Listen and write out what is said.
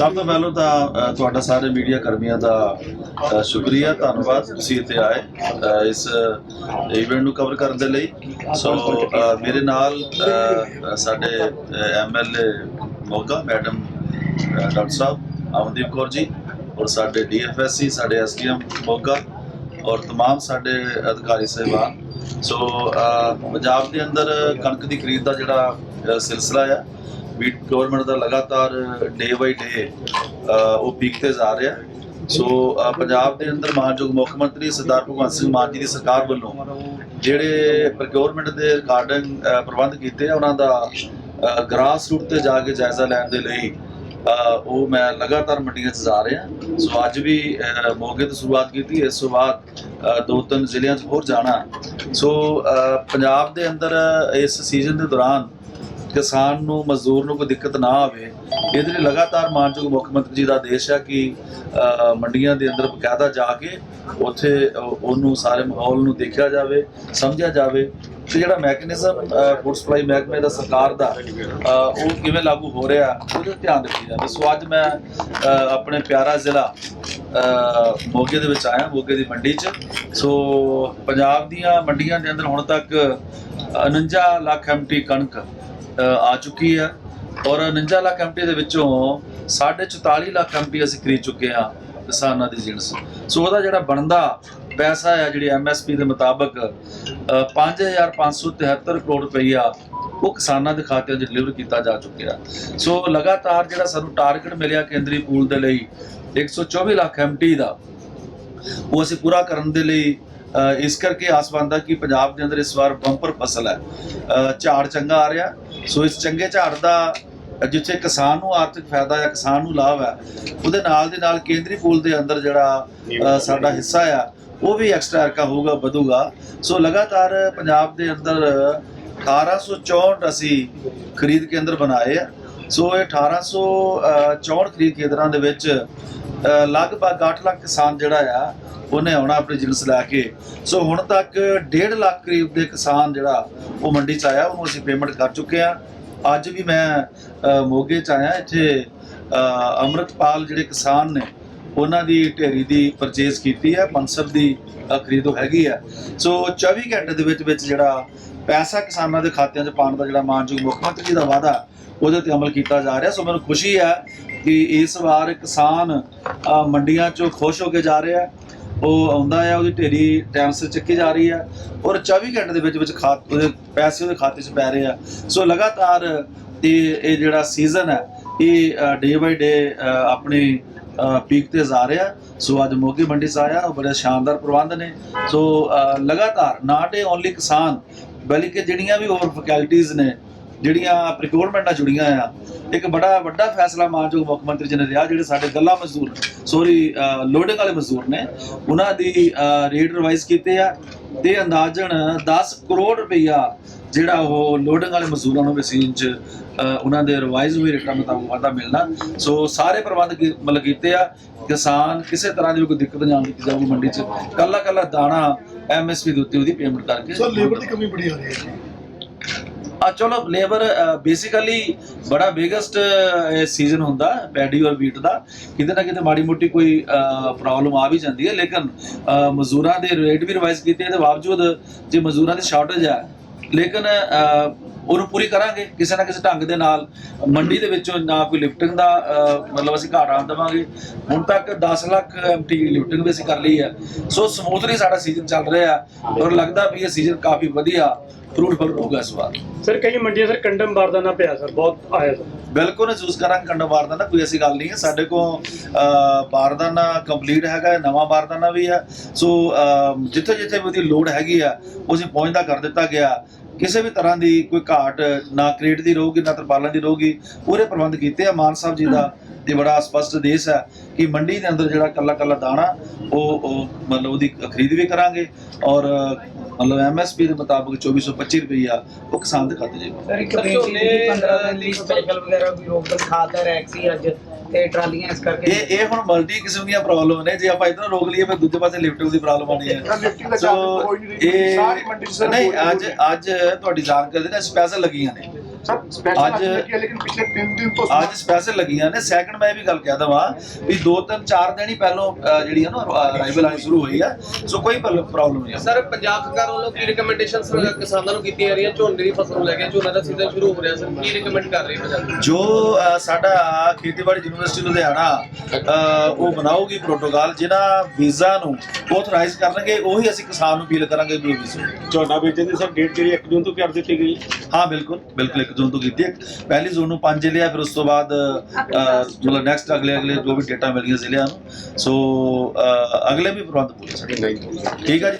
ਸਭ ਤੋਂ ਪਹਿਲਾਂ ਤਾਂ ਅ, ਤੁਹਾਡਾ ਸਾਰੇ ਮੀਡੀਆ ਕਰਮੀਆਂ ਦਾ ਅ, ਸ਼ੁਕਰੀਆ ਧੰਨਵਾਦ ਤੁਸੀਂ ਇੱਥੇ ਆਏ ਅ, ਇਸ ਇਵੈਂਟ ਨੂੰ ਕਵਰ ਕਰਨ ਦੇ ਲਈ ਸੋ ਅ, ਮੇਰੇ ਨਾਲ ਅ, ਸਾਡੇ ਐਮਐਲਏ ਮੋਗਾ ਮੈਡਮ ਅ, ਡਾਕਟਰ ਸਾਹਿਬ ਅਮਨਦੀਪ ਕੌਰ ਜੀ ਔਰ ਸਾਡੇ ਡੀਐਫਐਸਸੀ ਸਾਡੇ ਐਸਡੀਐਮ ਮੋਗਾ ਔਰ तमाम ਸਾਡੇ ਅਧਿਕਾਰੀ ਸਹਿਬਾਨ ਸੋ ਅ, ਪੰਜਾਬ ਦੇ ਅੰਦਰ ਕਣਕ ਦੀ ਖਰੀਦ ਦਾ ਜਿਹੜਾ ਅ, ਸਿਲਸਿਲਾ ਆ ਵੀ ਗਵਰਨਮੈਂਟ ਦਾ ਲਗਾਤਾਰ ਡੇ ਬਾਈ ਡੇ ਉਹ ਪੀਕ ਤੇ ਜਾ ਰਿਹਾ। ਸੋ ਪੰਜਾਬ ਦੇ ਅੰਦਰ ਮਾਨਯੋਗ ਮੁੱਖ ਮੰਤਰੀ ਸਰਦਾਰ ਭਗਵੰਤ ਸਿੰਘ ਮਾਨ ਜੀ ਦੀ ਸਰਕਾਰ ਵੱਲੋਂ ਜਿਹੜੇ ਪ੍ਰੋਕਿਉਰਮੈਂਟ ਦੇ ਰਿਗਾਰਡਿੰਗ ਪ੍ਰਬੰਧ ਕੀਤੇ ਆ, ਉਹਨਾਂ ਦਾ ਗ੍ਰਾਸ ਰੂਟ ਤੇ ਜਾ ਕੇ ਜਾਇਜ਼ਾ ਲੈਣ ਦੇ ਲਈ ਉਹ ਮੈਂ ਲਗਾਤਾਰ ਮੰਡੀਆਂ 'ਚ ਜਾ ਰਿਹਾ। ਸੋ ਅੱਜ ਵੀ ਮੌਕੇ ਤੋਂ ਸ਼ੁਰੂਆਤ ਕੀਤੀ, ਇਸ ਤੋਂ ਬਾਅਦ ਦੋ ਤਿੰਨ ਜ਼ਿਲ੍ਹਿਆਂ 'ਚ ਹੋਰ ਜਾਣਾ। ਸੋ ਪੰਜਾਬ ਦੇ ਅੰਦਰ ਇਸ ਸੀਜ਼ਨ ਦੇ ਦੌਰਾਨ ਕਿਸਾਨ ਨੂੰ, ਮਜ਼ਦੂਰ ਨੂੰ ਕੋਈ ਦਿੱਕਤ ਨਾ ਆਵੇ, ਇਹਦੇ ਲਈ ਲਗਾਤਾਰ ਮਾਨਯੋਗ ਮੁੱਖ ਮੰਤਰੀ ਜੀ ਦਾ ਆਦੇਸ਼ ਹੈ ਕਿ ਮੰਡੀਆਂ ਦੇ ਅੰਦਰ ਬਕਾਇਦਾ ਜਾ ਕੇ ਉੱਥੇ ਉਹਨੂੰ ਸਾਰੇ ਮਾਹੌਲ ਨੂੰ ਦੇਖਿਆ ਜਾਵੇ, ਸਮਝਿਆ ਜਾਵੇ। ਤੇ ਜਿਹੜਾ ਮੈਕੈਨਿਜ਼ਮ ਫੂਡ ਸਪਲਾਈ ਮਹਿਕਮੇ ਦਾ ਸਰਕਾਰ ਦਾ ਉਹ ਕਿਵੇਂ ਲਾਗੂ ਹੋ ਰਿਹਾ, ਉਹਦੇ ਧਿਆਨ ਦਿੱਤਾ ਜਾਵੇ। ਸੋ ਅੱਜ ਮੈਂ ਆਪਣੇ ਪਿਆਰਾ ਜ਼ਿਲ੍ਹਾ ਮੋਗੇ ਦੇ ਵਿੱਚ ਆਇਆ, ਮੋਗੇ ਦੀ ਮੰਡੀ 'ਚ। ਸੋ ਪੰਜਾਬ ਦੀਆਂ ਮੰਡੀਆਂ ਦੇ ਅੰਦਰ ਹੁਣ ਤੱਕ 49 ਲੱਖ ਐਮਟੀ ਕਣਕ ਆ ਚੁੱਕੀ ਹੈ। ਔਰ 49 ਲੱਖ ਐਮਟੀ ਦੇ ਵਿੱਚੋਂ 44 ਲੱਖ ਐਮਟੀ ਅਸੀਂ ਖਰੀਦ ਚੁੱਕੇ ਹਾਂ ਕਿਸਾਨਾਂ ਦੀ ਜਿਣਸ। ਸੋ ਉਹਦਾ ਜਿਹੜਾ ਬਣਦਾ ਪੈਸਾ ਹੈ ਜਿਹੜੀ ਐਮਐਸਪੀ ਦੇ ਮੁਤਾਬਕ ਅ, 5573 ਕਰੋੜ ਰੁਪਈਆ ਉਹ ਕਿਸਾਨਾਂ ਦੇ ਖਾਤਿਆਂ 'ਚ ਡਿਲੀਵਰ ਕੀਤਾ ਜਾ ਚੁੱਕਿਆ ਸੋ ਲਗਾਤਾਰ ਜਿਹੜਾ ਸਾਨੂੰ ਟਾਰਗੇਟ ਮਿਲਿਆ ਕੇਂਦਰੀ ਪੂਲ ਦੇ ਲਈ 124 ਲੱਖ ਐਮਟੀ ਦਾ ਉਹ ਅਸੀਂ ਪੂਰਾ ਕਰਨ ਦੇ ਲਈ ਇਸ ਕਰਕੇ ਆਸ ਬੰਦਾ ਕਿ ਪੰਜਾਬ ਦੇ ਅੰਦਰ ਇਸ ਵਾਰ ਬੰਪਰ ਫਸਲ ਹੈ। ਝਾੜ ਚੰਗਾ ਆ ਰਿਹਾ। ਸੋ ਇਸ ਚੰਗੇ ਝਾੜ ਦਾ, ਜਿੱਥੇ ਕਿਸਾਨ ਨੂੰ ਆਰਥਿਕ ਫਾਇਦਾ ਹੈ ਕਿਸਾਨ ਨੂੰ ਲਾਭ ਹੈ ਉਹਦੇ ਨਾਲ ਦੇ ਨਾਲ ਕੇਂਦਰੀ ਪੂਲ ਦੇ ਅੰਦਰ ਜਿਹੜਾ ਸਾਡਾ ਹਿੱਸਾ ਆ, ਉਹ ਵੀ ਐਕਸਟਰਾ ਅਰਕਾ ਹੋਊਗਾ, ਵਧੂਗਾ। ਸੋ ਲਗਾਤਾਰ ਪੰਜਾਬ ਦੇ ਅੰਦਰ 1864 ਅਸੀਂ ਖਰੀਦ ਕੇਂਦਰ ਬਣਾਏ ਆ। ਸੋ ਇਹ 1864 ਖਰੀਦ ਕੇਂਦਰਾਂ ਦੇ ਵਿੱਚ ਲਗਭਗ 8 ਲੱਖ ਕਿਸਾਨ ਜਿਹੜਾ ਆ ਉਹਨੇ ਆਉਣਾ ਆਪਣੀ ਜਿਣਸ ਲੈ ਕੇ। ਸੋ ਹੁਣ ਤੱਕ 1.5 ਲੱਖ ਕਰੀਬ ਦੇ ਕਿਸਾਨ ਜਿਹੜਾ ਉਹ ਮੰਡੀ ਚ ਆਇਆ ਉਹਨੂੰ ਅਸੀਂ ਪੇਮੈਂਟ ਕਰ ਚੁੱਕੇ ਆ ਅੱਜ ਵੀ ਮੈਂ ਮੋਗੇ ਚ ਆਇਆ ਇੱਥੇ ਅ, ਅੰਮ੍ਰਿਤਪਾਲ ਜਿਹੜੇ ਕਿਸਾਨ ਨੇ ਉਹਨਾਂ ਦੀ ਢੇਰੀ ਦੀ ਪਰਚੇਸ ਕੀਤੀ ਹੈ ਮਨਸਬ ਦੀ ਅ, ਖਰੀਦੋ ਹੈਗੀ ਆ ਸੋ 24 ਘੰਟੇ ਦੇ ਵਿੱਚ ਵਿੱਚ ਜਿਹੜਾ ਪੈਸਾ ਕਿਸਾਨਾਂ ਦੇ ਖਾਤਿਆਂ 'ਚ ਪਾਉਣ ਦਾ ਜਿਹੜਾ ਮਾਨਯੋਗ ਮੁੱਖ ਮੰਤਰੀ ਜੀ ਦਾ ਵਾਅਦਾ ਉਹਦੇ ਤੇ ਅਮਲ ਕੀਤਾ ਜਾ ਰਿਹਾ। ਸੋ ਮੈਨੂੰ ਖੁਸ਼ੀ ਹੈ ਕਿ ਇਸ ਵਾਰ ਕਿਸਾਨ ਮੰਡੀਆਂ 'ਚੋਂ ਖੁਸ਼ ਹੋ ਕੇ ਜਾ ਰਿਹਾ ਉਹ ਆਉਂਦਾ ਹੈ ਉਹਦੀ ਢੇਰੀ ਟਾਈਮ ਸਿਰ ਚੱਕੀ ਜਾ ਰਹੀ ਹੈ ਔਰ 24 ਘੰਟੇ ਦੇ ਵਿੱਚ ਵਿੱਚ ਖਾਤ ਉਹਦੇ ਪੈਸੇ ਉਹਦੇ ਖਾਤੇ 'ਚ ਪੈ ਰਹੇ ਆ। ਸੋ ਲਗਾਤਾਰ ਇਹ ਇਹ ਜਿਹੜਾ ਸੀਜ਼ਨ ਹੈ, ਇਹ ਡੇ ਬਾਈ ਡੇ ਆਪਣੇ ਪੀਕ ਤੇ ਜਾ ਰਿਹਾ। ਸੋ ਅੱਜ ਮੋਗੀ ਮੰਡੀ 'ਚ ਆਇਆ, ਉਹ ਬੜੇ ਸ਼ਾਨਦਾਰ ਪ੍ਰਬੰਧ ਨੇ। ਸੋ ਲਗਾਤਾਰ ਨਾਟ ਏ ਓਨਲੀ ਕਿਸਾਨ, ਬਲਕਿ ਜਿਹੜੀਆਂ ਵੀ ਹੋਰ ਫੈਕਲਟੀਆਂ ਨੇ ਜਿਹੜੀਆਂ ਪ੍ਰੋਕਿਉਰਮੈਂਟ ਨਾਲ ਜੁੜੀਆਂ ਆ ਇੱਕ ਬੜਾ ਵੱਡਾ ਫੈਸਲਾ ਮਾਨਯੋਗ ਮੁੱਖ ਮੰਤਰੀ ਜੀ ਨੇ ਲਿਆ ਜਿਹੜੇ ਸਾਡੇ ਗੱਲਾ ਮਜ਼ਦੂਰ ਸੋਰੀ ਲੋਡਿੰਗ ਵਾਲੇ ਮਜ਼ਦੂਰ ਨੇ ਉਹਨਾਂ ਦੀ ਰੇਟ ਰਿਵਾਈਜ਼ ਕੀਤੇ ਆ ਤੇ ਅੰਦਾਜ਼ਨ 10 ਕਰੋੜ ਰੁਪਈਆ ਜਿਹੜਾ ਉਹ ਲੋਡਿੰਗ ਵਾਲੇ ਮਜ਼ਦੂਰਾਂ ਨੂੰ ਮਸ਼ੀਨ 'ਚ ਉਹਨਾਂ ਦੇ ਰਿਵਾਈਜ਼ ਹੋਏ ਰੇਟਾਂ ਮੁਤਾਬਕ ਵਾਧਾ ਮਿਲਣਾ। ਸੋ ਸਾਰੇ ਪ੍ਰਬੰਧ ਮਤਲਬ ਕੀਤੇ ਆ ਕਿਸਾਨ ਕਿਸੇ ਤਰ੍ਹਾਂ ਦੀ ਕੋਈ ਦਿੱਕਤ ਨਹੀਂ ਆਉਣ ਦਿੱਤੀ ਜਾਊਗੀ ਮੰਡੀ 'ਚ। ਕੱਲਾ ਕੱਲਾ ਦਾਣਾ ਐਮਐਸਪੀ ਦੇ ਉੱਤੇ ਉਹਦੀ ਪੇਮੈਂਟ ਕਰਕੇ ਸਰ ਲੇਬਰ ਦੀ ਕਮੀ ਬੜੀ ਆ ਰਹੀ ਹੈ ਆ ਚਲੋ ਲੇਬਰ ਬੇਸਿਕਲੀ ਬੜਾ ਬਿਗੇਸਟ ਸੀਜ਼ਨ ਹੁੰਦਾ ਪੈਡੀ ਔਰ ਵੀਟ ਦਾ। ਕਿਤੇ ਨਾ ਕਿਤੇ ਮਾੜੀ ਮੋਟੀ ਕੋਈ ਪ੍ਰੋਬਲਮ ਆ ਵੀ ਜਾਂਦੀ ਹੈ, ਲੇਕਿਨ ਮਜ਼ਦੂਰਾਂ ਦੇ ਰੇਟ ਵੀ ਰਿਵਾਈਜ਼ ਕੀਤੇ ਇਹਦੇ ਬਾਵਜੂਦ ਜੇ ਮਜ਼ਦੂਰਾਂ ਦੀ ਸ਼ਾਰਟੇਜ ਹੈ, ਲੇਕਿਨ ਉਹਨੂੰ ਪੂਰੀ ਕਰਾਂਗੇ, ਕਿਸੇ ਨਾ ਕਿਸੇ ਢੰਗ ਦੇ ਨਾਲ। ਮੰਡੀ ਦੇ ਵਿੱਚੋਂ ਨਾ ਕੋਈ ਲਿਫਟਿੰਗ ਦਾ ਮਤਲਬ ਅਸੀਂ ਘਾਟ ਆਉਣ ਦੇਵਾਂਗੇ। ਹੁਣ ਤੱਕ 10 ਲੱਖ ਐਮਟੀ ਲਿਫਟਿੰਗ ਵੀ ਅਸੀਂ ਕਰ ਲਈ ਹੈ। ਸੋ ਸਮੂਥਲੀ ਸਾਡਾ ਸੀਜ਼ਨ ਚੱਲ ਰਿਹਾ ਔਰ ਲੱਗਦਾ ਵੀ ਇਹ ਸੀਜ਼ਨ ਕਾਫੀ ਵਧੀਆ ਫਰੂਟਫੁਲ ਹੋਊਗਾ ਇਸ ਵਾਰ। ਸਰ, ਕਈ ਮੰਡੀਆਂ ਸਰ ਕੰਡਮ ਬਾਰਦਾਨਾ ਪਿਆ ਸਰ, ਬਹੁਤ ਆਇਆ ਸਰ। ਬਿਲਕੁਲ ਮਹਿਸੂਸ ਕਰਾਂਗੇ ਕੰਡਾ ਬਾਰਦਾਨਾ, ਕੋਈ ਐਸੀ ਗੱਲ ਨਹੀਂ ਹੈ। ਸਾਡੇ ਕੋਲ ਬਾਰਦਾਨਾ ਕੰਪਲੀਟ ਹੈਗਾ ਨਵਾਂ ਬਾਰਦਾਨਾ ਵੀ ਹੈ। ਸੋ ਜਿੱਥੇ ਜਿੱਥੇ ਵੀ ਉਹਦੀ ਲੋੜ ਹੈਗੀ ਆ, ਉਹ ਪਹੁੰਚਦਾ ਕਰ ਦਿੱਤਾ ਗਿਆ। ਕਿਸੇ ਵੀ ਤਰ੍ਹਾਂ ਦੀ ਕੋਈ ਘਾਟ ਨਾ ਕ੍ਰੀਏਟ ਦੀ ਰਹੂਗੀ, ਨਾ ਤਰਪਾਲਾਂ ਦੀ ਰਹੂਗੀ, ਪੂਰੇ ਪ੍ਰਬੰਧ ਕੀਤੇ ਆ ਮਾਨ ਸਾਹਿਬ ਜੀ ਦਾ ਤੇ ਬੜਾ ਸਪਸ਼ਟ ਦੇਸ਼ ਹੈ ਕਿ ਮੰਡੀ ਦੇ ਅੰਦਰ ਜਿਹੜਾ ਕੱਲਾ ਕੱਲਾ ਦਾਣਾ, ਉਹ ਉਹ ਮਤਲਬ ਉਹਦੀ ਖਰੀਦ ਵੀ ਕਰਾਂਗੇ ਔਰ ਮਤਲਬ ਐਮਐਸਪੀ ਦੇ ਮੁਤਾਬਕ 2425 ਰੁਪਈਆ ਉਹ ਕਿਸਾਨ ਦੇ ਖਾਤੇ ਜਾਏਗਾ ਸਰ ਇੱਕ ਬੇਨਤੀ ਸੀ 15 ਦਿਨ ਦੀ ਸਪੈਸ਼ਲ ਵਗੈਰਾ ਵੀ ਰੋਕ ਖਾਦ ਦਾ ਰੈਕ ਸੀ ਅੱਜ ਤੇ ਟਰਾਲੀਆਂ ਇਸ ਕਰਕੇ ਇਹ ਇਹ ਹੁਣ ਮਲਟੀ ਕਿਸਮ ਦੀਆਂ ਪ੍ਰੋਬਲਮ ਨੇ ਜੇ ਆਪਾਂ ਇਧਰੋਂ ਰੋਕ ਲਈਏ ਫਿਰ ਦੂਜੇ ਪਾਸੇ ਲਿਫਟਿੰਗ ਦੀ ਪ੍ਰੋਬਲਮ ਆਣੀ ਹੈ। lifting ਦਾ ਸੋ charge ਕੋਈ ਨਹੀਂ ਸਾਰੀ ਮੰਡੀ 'ਚ ਸਰ ਨਹੀਂ ਅੱਜ ਅੱਜ ਤੁਹਾਡੀ ਜਾਣਕਾਰੀ ਦੇ ਸਪੈਸ਼ਲ ਲੱਗੀਆਂ ਨੇ। ਸਰ ਸਪੈਸ਼ਲ ਅੱਜ- ਅੱਜ ਲੱਗੀ ਹੈ ਲੇਕਿਨ ਪਿਛਲੇ 3 ਦਿਨ ਤੋਂ ਅੱਜ ਸਪੈਸ਼ਲ ਲੱਗੀਆਂ ਨੇ। ਸੈਕੰਡ ਮੈਂ ਇਹ ਵੀ ਗੱਲ ਕਹਿ ਦਵਾਂ ਵੀ ਦੋ ਤਿੰਨ ਚਾਰ ਦਿਨ ਹੀ ਪਹਿਲੋਂ ਅਹ, ਜਿਹੜੀ ਹੈ ਨਾ ਅਰਾਈਵਲ ਆਣੀ ਸ਼ੁਰੂ ਹੋਈ ਆ। ਸੋ ਕੋਈ ਪ੍ਰੋਬਲਮ ਨਹੀਂ ਆ। ਸਰ ਪੰਜਾਬ ਸਰਕਾਰ ਵੱਲੋਂ ਕੀ ਰਿਕਮੈਂਡੇਸ਼ਨਸ ਕਿਸਾਨਾਂ ਨੂੰ ਕੀਤੀਆਂ ਜਾ ਰਹੀਆਂ? ਝੋਨੇ ਦੀ ਫਸਲ ਨੂੰ ਲੈ ਕੇ ਝੋਨਾ ਦਾ ਸੀਜ਼ਨ ਸ਼ੁਰੂ ਹੋ ਰਿਹਾ। ਸਰ ਕੀ ਰਿਕਮੈਂਡ ਕਰ ਰਹੀ ਹੈ ਪੰਜਾਬ ਜੋ ਸਾਡਾ ਖੇਤੀਬਾੜੀ ਯੂਨੀਵਰਸਿਟੀ ਲੁਧਿਆਣਾ ਉਹ ਬਣਾਉਗੀ ਪ੍ਰੋਟੋਕਾਲ ਜਿਹੜਾ ਵੀਜ਼ਾ ਨੂੰ ਆਥੋਰਾਈਜ਼ ਕਰਨਗੇ ਉਹੀ ਅਸੀਂ ਕਿਸਾਨ ਨੂੰ ਅਪੀਲ ਕਰਾਂਗੇ ਵੀ ਵੀਜ਼ਾ। ਝੋਨਾ ਵੇਚਣ ਦੀ ਸਰ ਡੇਟ ਜਿਹੜੀ 1 ਜੂਨ ਤੋਂ ਕਰ ਦਿੱਤੀ ਗਈ। ਹਾਂ ਬਿਲਕੁਲ ਬਿਲਕੁਲ। ਜੂਨ ਤੋਂ ਕੀਤੀ ਹੈ। ਪਹਿਲੀ ਜੂਨ ਨੂੰ ਪੰਜ ਜ਼ਿਲ੍ਹੇ ਆ ਫਿਰ ਉਸ ਤੋਂ ਬਾਅਦ ਮਤਲਬ ਨੈਕਸਟ ਅਗਲੇ ਅਗਲੇ ਜੋ ਵੀ ਡੇਟਾ ਮਿਲ ਗਈਆਂ ਜ਼ਿਲ੍ਹਿਆਂ ਨੂੰ। ਸੋ ਅਗਲੇ ਵੀ ਪ੍ਰਬੰਧ ਪੂਰੇ ਸਾਡੇ ਠੀਕ ਆ ਜੀ?